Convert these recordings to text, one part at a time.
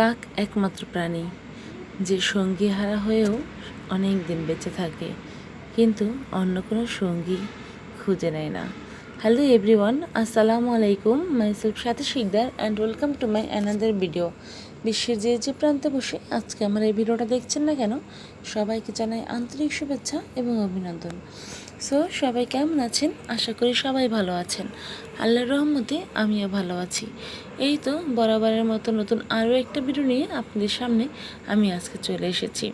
কাক একমাত্র প্রাণী, যে সঙ্গী হারা হয়েও অনেক দিন বেঁচে থাকে। কিন্তু অন্য কোনো সঙ্গী খুঁজে নেয় না। হ্যালো এভরিওয়ান, আসসালামু আলাইকুম। মাইসেলফ সাথে Sikdar and welcome to my another video বিশ্বের যে যে প্রান্তে বসে আজকে আমার এই ভিডিওটা দেখছেন না কেন, সবাইকে জানাই আন্তরিক শুভেচ্ছা এবং অভিনন্দন। সো সবাই কেমন আছেন? আশা করি সবাই ভালো আছেন। আল্লাহর রহমতে আমিও ভালো আছি। এই তো বরাবরের মতো নতুন আরও একটা ভিডিও নিয়ে আপনাদের সামনে আমি আজকে চলে এসেছি।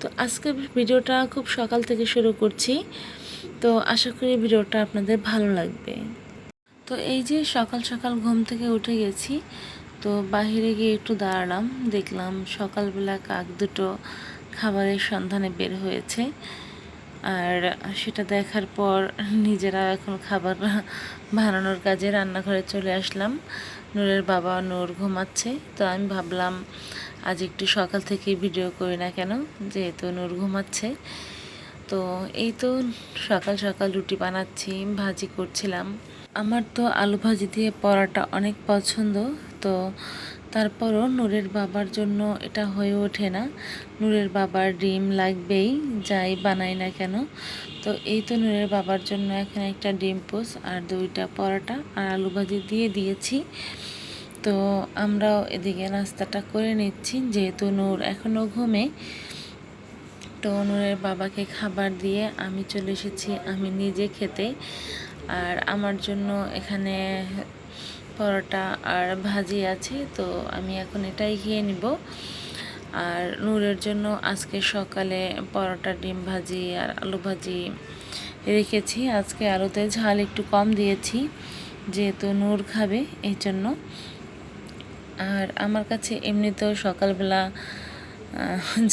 তো আজকে ভিডিওটা খুব সকাল থেকে শুরু করছি। তো আশা করি ভিডিওটা আপনাদের ভালো লাগবে। তো এই যে সকাল সকাল ঘুম থেকে উঠে গেছি। তো বাহিরে গিয়ে একটু দাঁড়ালাম, দেখলাম সকালবেলা কাক দুটো খাবারের সন্ধানে বের হয়েছে। আর সেটা দেখার পর নিজেরা এখন খাবার বানানোর কাজে রান্নাঘরে চলে আসলাম। নূরের বাবা নূর ঘুমাচ্ছে, তো আমি ভাবলাম আজ একটু সকাল থেকে ভিডিও করি না কেন? যেহেতু নূর ঘুমাচ্ছে। তো এই তো সকাল সকাল রুটি বানাচ্ছি, ভাজি করছিলাম। আমার তো আলু ভাজি দিয়ে পরাটা অনেক পছন্দ, তো তারপরও নূরের বাবার জন্য এটা হয়ে ওঠে না। নূরের বাবার ডিম লাগবেই, যাই বানাই না কেন। তো এই তো নূরের বাবার জন্য এখানে একটা ডিম পোস আর দুইটা পরোটা আর আলু ভাজি দিয়ে দিয়েছি। তো আমরাও এদিকে নাস্তাটা করে নিচ্ছি, যেহেতু নূর এখনও ঘুমে। তো নূরের বাবাকে খাবার দিয়ে আমি চলে এসেছি, আমি নিজে খেতে। আর আমার জন্য এখানে পরোটা আর ভাজি আছে, তো আমি এখন এটাই খেয়ে নিব। আর নূরের জন্য আজকে সকালে পরোটা, ডিম ভাজি আর আলু ভাজি রেখেছি। আজকে আলুতে ঝাল একটু কম দিয়েছি, যেহেতু নূর খাবে এই জন্য আর আমার কাছে এমনিতেও সকালবেলা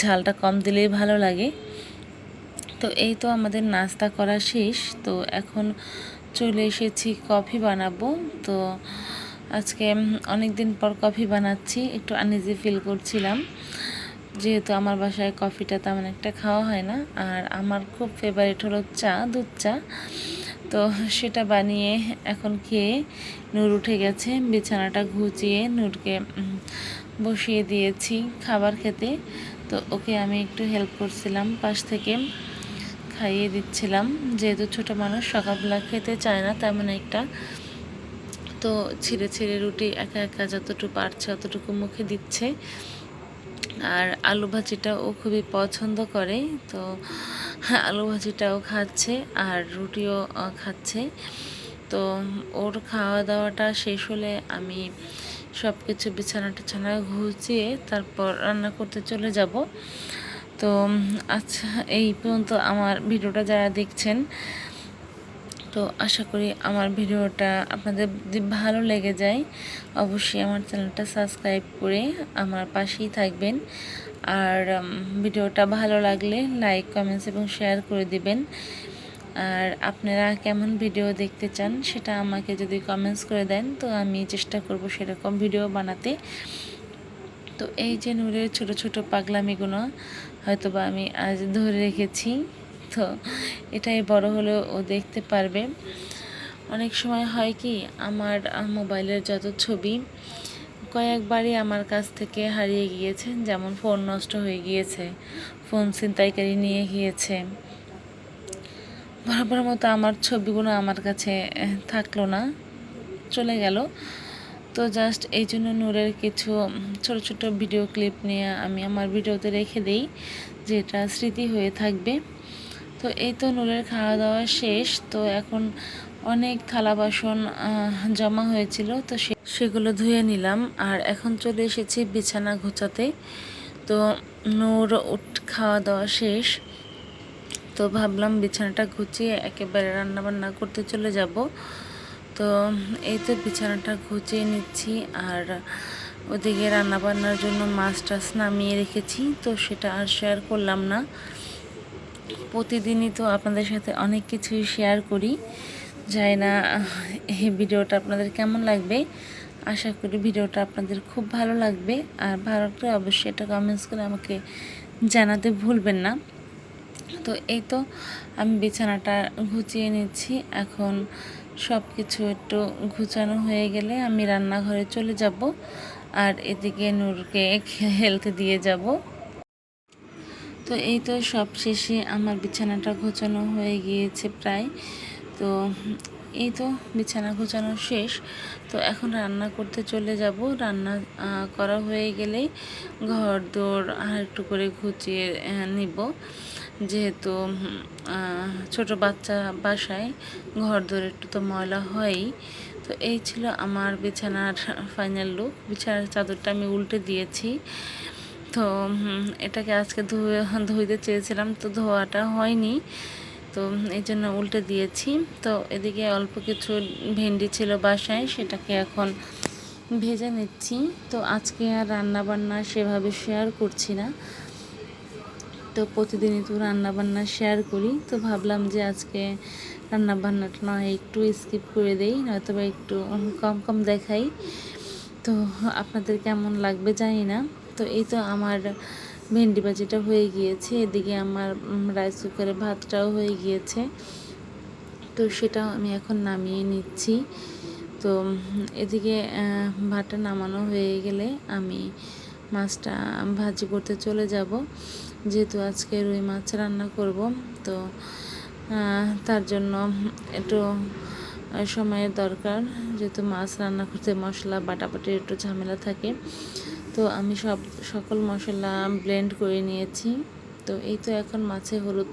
ঝালটা কম দিলেই ভালো লাগে। তো এই তো আমাদের নাস্তা করা শেষ, তো এখন চলে এসেছি, কফি বানাবো। তো আজকে অনেক দিন পর কফি বানাচ্ছি, একটু আনইজি ফিল করছিলাম। যেহেতু আমার বাসায় কফিটা তেমন একটা খাওয়া হয় না, আর আমার খুব ফেভারিট হলো চা, দুধ চা। তো সেটা বানিয়ে এখন খেয়ে নূর উঠে গেছে, বিছানাটা ঘুচিয়ে নূরকে বসিয়ে দিয়েছি খাবার খেতে। তো ওকে আমি একটু হেল্প করছিলাম পাশ থেকে। খাইয়ে দিচ্ছিলাম। যেহেতু ছোটো মানুষ, সকালবেলা খেতে চায় না, তেমন একটা। তো ছিঁড়ে ছিঁড়ে রুটি একা একা যতটুকু পারছে, অতটুকু মুখে দিচ্ছে। আর আলু ভাজিটা ও খুবই পছন্দ করে। তো আলু ভাজিটাও খাচ্ছে আর রুটিও খাচ্ছে। তো ওর খাওয়া দাওয়াটা শেষ হলে আমি সব কিছু বিছানা টিছানা ঘুচিয়ে তারপর রান্না করতে চলে যাব। তো আচ্ছা এই পর্যন্ত আমার ভিডিওটা যারা দেখছেন, তো আশা করি আমার ভিডিওটা আপনাদের যদি ভালো লেগে যায়, অবশ্যই আমার চ্যানেলটা সাবস্ক্রাইব করে আমার পাশেই থাকবেন। আর ভিডিওটা ভালো লাগলে লাইক, কমেন্টস এবং শেয়ার করে দিবেন। আর আপনারা কেমন ভিডিও দেখতে চান সেটা আমাকে যদি কমেন্টস করে দেন, তো আমি চেষ্টা করব সেরকম ভিডিও বানাতে। তো এই যে নূরের ছোট ছোট পাগলামিগুলো হয়তো বা আমি আজ ধরে রেখেছি। তো এটাই বড় হলেও ও দেখতে পারবে। অনেক সময় হয় কি, আমার মোবাইলের যত ছবি কয়েকবারই আমার কাছ থেকে হারিয়ে গিয়েছে, যেমন ফোন নষ্ট হয়ে গিয়েছে, ফোন ছিনতাইকারী নিয়ে গিয়েছে। বরাবর মতো আমার ছবিগুলো আমার কাছে থাকল না, চলে গেল। তো জাস্ট এই জন্য নূরের কিছু ছোট ছোট ভিডিও ক্লিপ নিয়ে আমি আমার ভিডিওতে রেখে দেই, যেটা স্মৃতি হয়ে থাকবে। তো এই তো নূরের খাওয়া দাওয়া শেষ, তো এখন অনেক থালা বাসন জমা হয়েছিল, তো সেগুলো ধুয়ে নিলাম। আর এখন চলে এসেছি বিছানা ঘোচাতে তো নূর উঠ, খাওয়া দাওয়া শেষ। তো ভাবলাম বিছানাটা ঘুচিয়ে একেবারে রান্না বান্না করতে চলে যাব। তো এই তো বিছানাটা ঘুচিয়ে নিচ্ছি আর ওদিকে রান্নাবান্নার জন্য মাছ টাছ নামিয়ে রেখেছি, তো সেটা আর শেয়ার করলাম না। প্রতিদিনই তো আপনাদের সাথে অনেক কিছুই শেয়ার করি। যাই না এই ভিডিওটা আপনাদের কেমন লাগবে? আশা করি ভিডিওটা আপনাদের খুব ভালো লাগবে। আর ভালো অবশ্যই এটা কমেন্টস করে আমাকে জানাতে ভুলবেন না। তো এই তো আমি বিছানাটা ঘুচিয়ে নিচ্ছি। এখন সব কিছু একটু ঘুচানো হয়ে গেলে আমি রান্নাঘরে চলে যাব আর এদিকে নূরকে হেলতে দিয়ে যাব। তো এই তো সব শেষে আমার বিছানাটা গোছানো হয়ে গিয়েছে প্রায়। তো এই তো বিছানা গোছানো শেষ। তো এখন রান্না করতে চলে যাব। রান্না করা হয়ে গেলেই ঘর দৌড় আর একটু করে ঘুচিয়ে নিব। যেহেতু ছোট বাচ্চা বাসায় ঘর দৌড় একটু তো ময়লা হয়ই। তো এই ছিল আমার বিছানার ফাইনাল লুক বিছানার চাদরটা আমি উল্টে দিয়েছি। তো এটাকে আজকে ধুয়ে, ধুইতে চেয়েছিলাম, তো ধোয়াটা হয়নি। তো, এই জন্য উল্টে দিয়েছি। তো, এদিকে অল্প কিছু ভেন্ডি ছিল বাসায়, সেটাকে এখন ভেজে নিচ্ছি। তো, আজকে আর রান্না বান্না সেভাবে শেয়ার করছি না। তো প্রতিদিনই তো রান্না বান্না শেয়ার করি। তো ভাবলাম যে আজকে রান্না বান্নাটা নয় একটু স্কিপ করে দেই নয়তো বা একটু কম কম দেখাই। তো আপনাদের কেমন লাগবে জানি না। তো এই তো আমার ভেন্ডি ভাজিটা হয়ে গিয়েছে, এদিকে আমার রাইস কুকারে ভাতটাও হয়ে গিয়েছে। তো সেটাও আমি এখন নামিয়ে নিচ্ছি। তো এদিকে ভাতটা নামানো হয়ে গেলে আমি মাছটা ভাজি করতে চলে যাব। যেহেতু আজকে রুই মাছ রান্না করব, তো তার জন্য একটু সময়ের দরকার। যেহেতু মাছ রান্না করতে মশলা, বাটাবাটির একটু ঝামেলা থাকে, তো আমি সব, সকল মশলা ব্লেন্ড করে নিয়েছি। তো এই তো এখন মাছে হলুদ,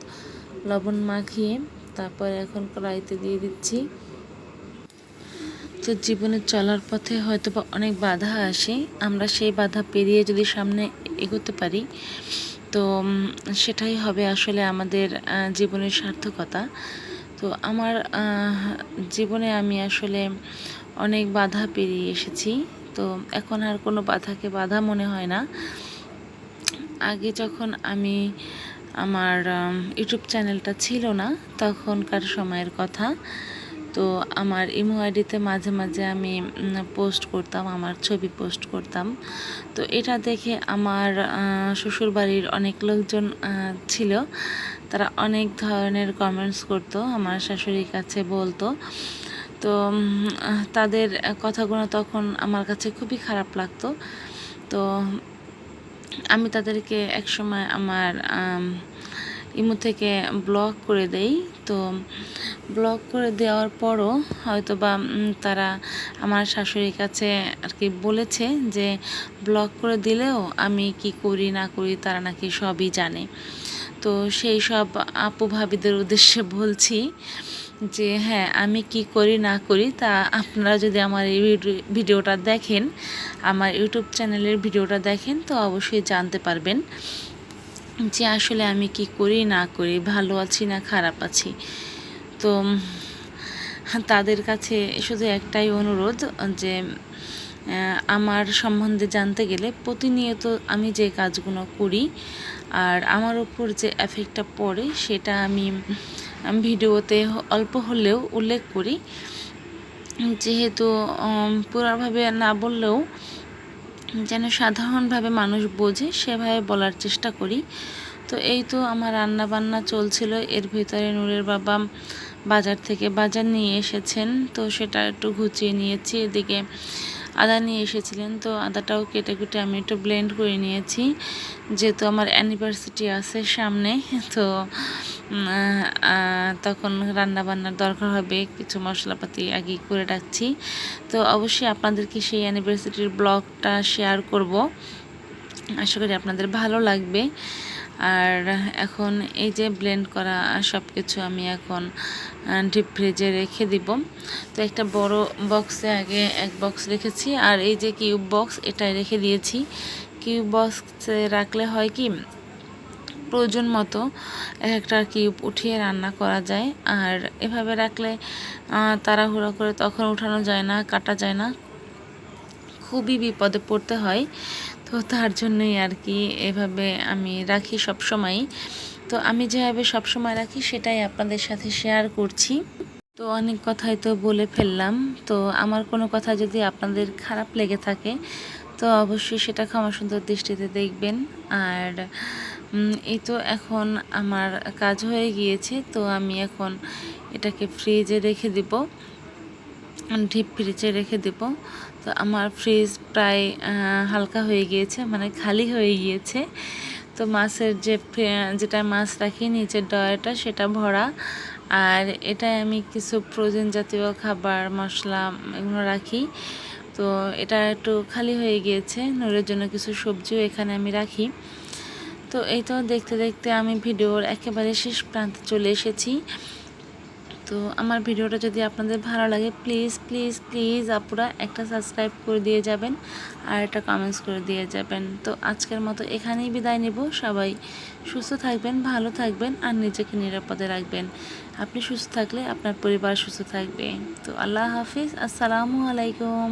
লবণ মাখিয়ে তারপর এখন কড়াইতে দিয়ে দিচ্ছি। তো জীবনে চলার পথে হয়তো বা অনেক বাধা আসে, আমরা সেই বাধা পেরিয়ে যদি সামনে এগোতে পারি তো সেটাই হবে আসলে আমাদের জীবনের সার্থকতা। তো আমার জীবনে আমি আসলে অনেক বাধা পেরিয়ে এসেছি। তো এখন আর কোনো বাধাকে বাধা মনে হয় না। আগে যখন আমি আমার ইউটিউব চ্যানেলটা ছিল না, তখনকার সময়ের কথা। তো আমার ইমো আইডিতে মাঝে মাঝে আমি পোস্ট করতাম আমার ছবি পোস্ট করতাম। তো এটা দেখে আমার শ্বশুরবাড়ির অনেক লোকজন ছিল। তারা অনেক ধরনের কমেন্টস করতো আমার শাশুড়ির কাছে বলতো। তো তাদের কথাগুলো তখন আমার কাছে খুবই খারাপ লাগতো। তো আমি তাদেরকে একসময় আমার আম, ইমো থেকে ব্লক করে দেই। তো ব্লক করে দেওয়ার পরও হয়তো বা তারা আমার শাশুড়ির কাছে আর কি বলেছে যে, ব্লক করে দিলেও আমি কি করি, না করি, তারা নাকি সবই জানে। তো সেই সব আপু ভাবিদের উদ্দেশ্যে বলছি যে হ্যাঁ আমি কি করি, না করি, তা আপনারা যদি আমার এই ভিডিওটা দেখেন, আমার ইউটিউব চ্যানেলের ভিডিওটা দেখেন, তো অবশ্যই জানতে পারবেন। যে আসলে আমি কি করি, না করি, ভালো আছি না খারাপ আছি। তো তাদের কাছে শুধু একটাই অনুরোধ যে আমার সম্বন্ধে জানতে গেলে প্রতিনিয়ত আমি যে কাজগুলো করি আর আমার উপর যে এফেক্টটা পড়ে সেটা আমি ভিডিওতে অল্প হলেও উল্লেখ করি। যেহেতু পুরোভাবে না বললেও যেন সাধারণভাবে মানুষ বোঝে, সেভাবে বলার চেষ্টা করি। তো এই তো আমার রান্না বান্না চলছিল, এর ভিতরে নূরের বাবা বাজার থেকে বাজার নিয়ে এসেছেন, তো সেটা একটু ঘুচিয়ে নিয়েছি। এদিকে আদা নিয়ে এসেছিলেন, তো আদাটাও কেটে কুটে আমি একটু ব্লেন্ড করে নিয়েছি। যেহেতু আমার অ্যানিভার্সিটি আছে সামনে, তো তখন রান্না বান্নার দরকার হবে, কিছু মশলাপাতি আগে করে রাখছি। তো অবশ্যই আপনাদেরকে সেই অ্যানিভার্সিটির ব্লগটা শেয়ার করব। আশা করি আপনাদের ভালো লাগবে। আর এখন এই যে ব্লেন্ড করা সব কিছু আমি এখন ডিপ ফ্রিজে রেখে দিব। তো একটা বড় বক্সে আগে এক বক্স রেখেছি, আর এই যে কিউব বক্স এটাই রেখে দিয়েছি। কিউব বক্সে রাখলে হয় কি, প্রয়োজন মতো এক একটা কিউব উঠিয়ে রান্না করা যায়। আর এভাবে রাখলে তাড়াহুড়ো করে তখন উঠানো যায় না, কাটা যায় না। খুবই বিপদে পড়তে হয়। তো তার জন্যই আর কি এভাবে আমি রাখি সব সময় তো আমি যেভাবে সব সময় রাখি সেটাই আপনাদের সাথে শেয়ার করছি। তো অনেক কথাই তো বলে ফেললাম। তো আমার কোনো কথা যদি আপনাদের খারাপ লেগে থাকে, তো অবশ্যই সেটা ক্ষমা সুন্দর দৃষ্টিতে দেখবেন। আর এই তো এখন আমার কাজ হয়ে গিয়েছে, তো আমি এখন এটাকে ফ্রিজে রেখে দিব। ডিপ ফ্রিজে রেখে দেব। তো আমার ফ্রিজ প্রায় হালকা হয়ে গিয়েছে মানে খালি হয়ে গিয়েছে। তো মাছের যে যেটা মাছ রাখি নিচের ডয়াটা সেটা ভরা। আর এটাই আমি কিছু প্রোটিন জাতীয় খাবার, মশলা, এগুলো রাখি। তো এটা একটু খালি হয়ে গিয়েছে নুরের জন্য কিছু সবজিও এখানে আমি রাখি। তো এই তো দেখতে দেখতে আমি ভিডিওর একেবারে শেষ প্রান্তে চলে এসেছি। তো আমার ভিডিওটা যদি আপনাদের ভালো লাগে প্লিজ প্লিজ প্লিজ আপুরা একটা সাবস্ক্রাইব করে দিয়ে যাবেন আর একটা কমেন্টস করে দিয়ে যাবেন। তো আজকের মতো এখানেই বিদায় নেব। সবাই সুস্থ থাকবেন, ভালো থাকবেন আর নিজেকে নিরাপদে রাখবেন। আপনি সুস্থ থাকলে আপনার পরিবার সুস্থ থাকবে। তো আল্লাহ হাফিজ। আসসালামু আলাইকুম।